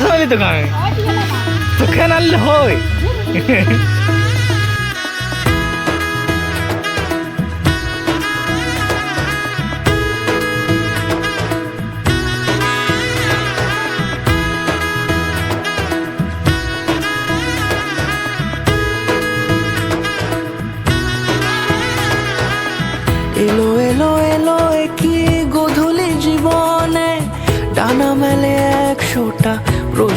সবাই তো গাঁয়ে তোকে নালে হয়।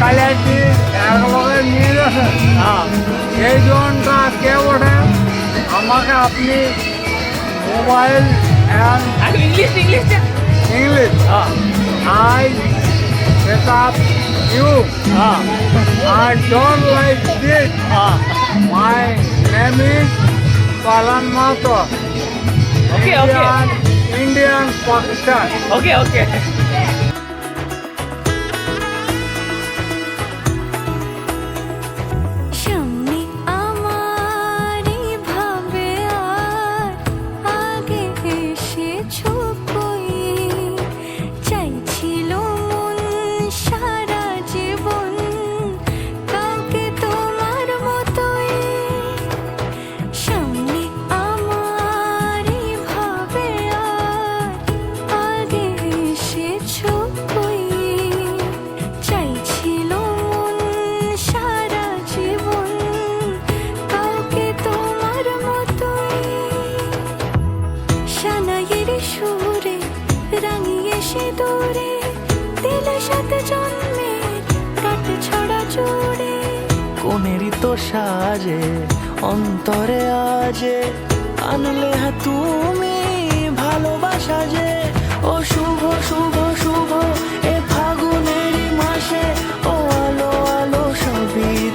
কালিয়াটি একভাবে নিয়ে গেছেন এই জনটা কে ওঠে আমাকে আপনি mobile English English English I set up you. Ah. I don't like this. Ah. My name is Palan Mato. Okay, Indian, okay. Indian Pakistan. Okay, okay. সাজে, অন্তরে আজে। আনলে হ্যাঁ তুমি ভালোবাসা যে। ও শুভ শুভ শুভ, এ ফাগুনেরই মাসে। ও আলো আলো সবই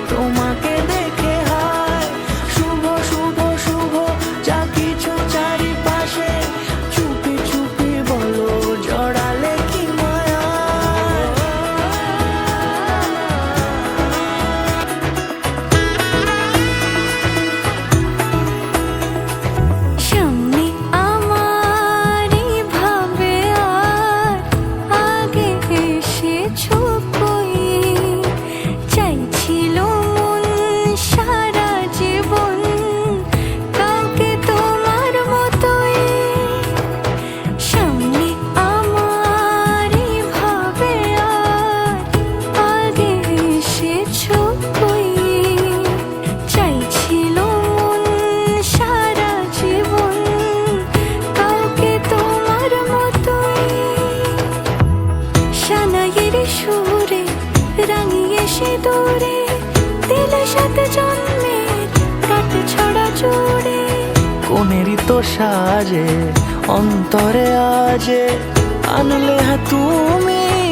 সাজে অন্তরে আজে আনলে হ্যাঁ তুমি।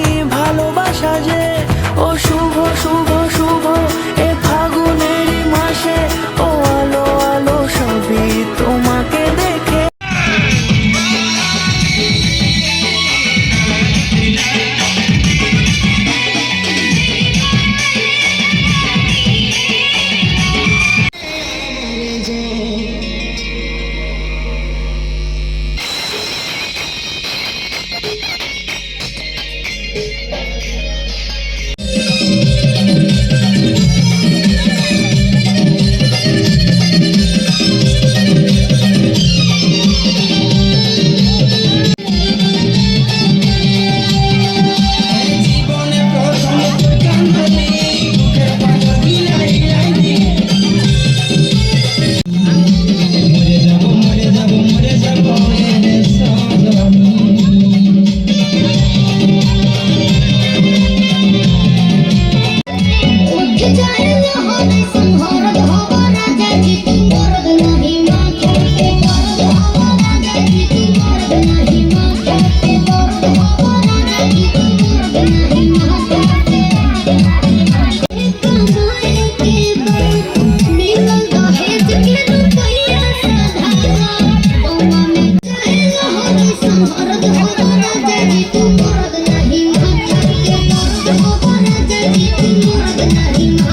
Daddy.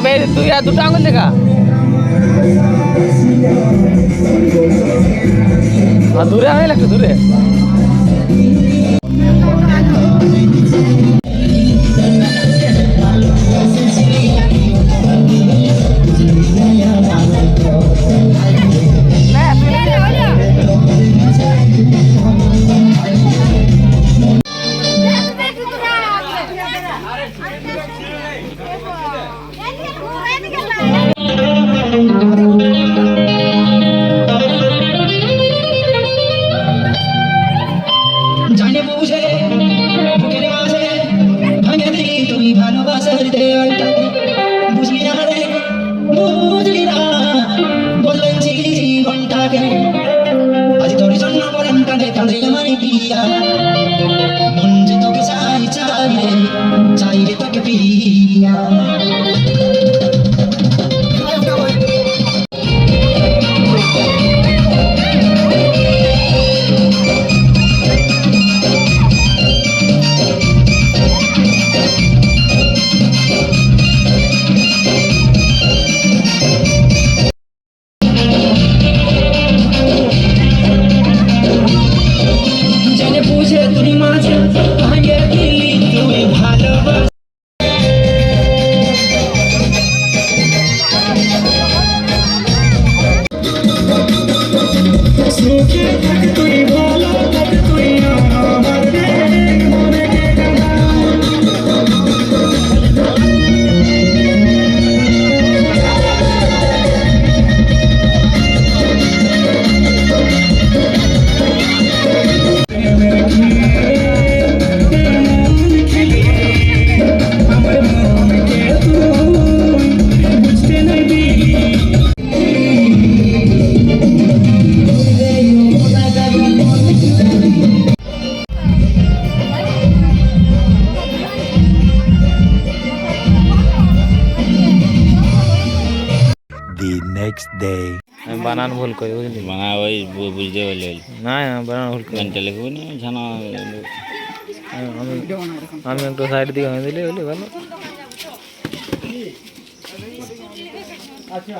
আবে দুই আর দুটো আঙুল দেখা। দূরে আঙুল একটু দূরে। নেক্সট ডে আমি বানান ভুল করি বুঝলি? বানা ওই বুঝতে বলে। না বানান ভুল করি। ঘণ্টা লিখব না ঝানা আমি আমি একটু সাইড দিকে হয়ে দিলে বলি ভালো। আচ্ছা।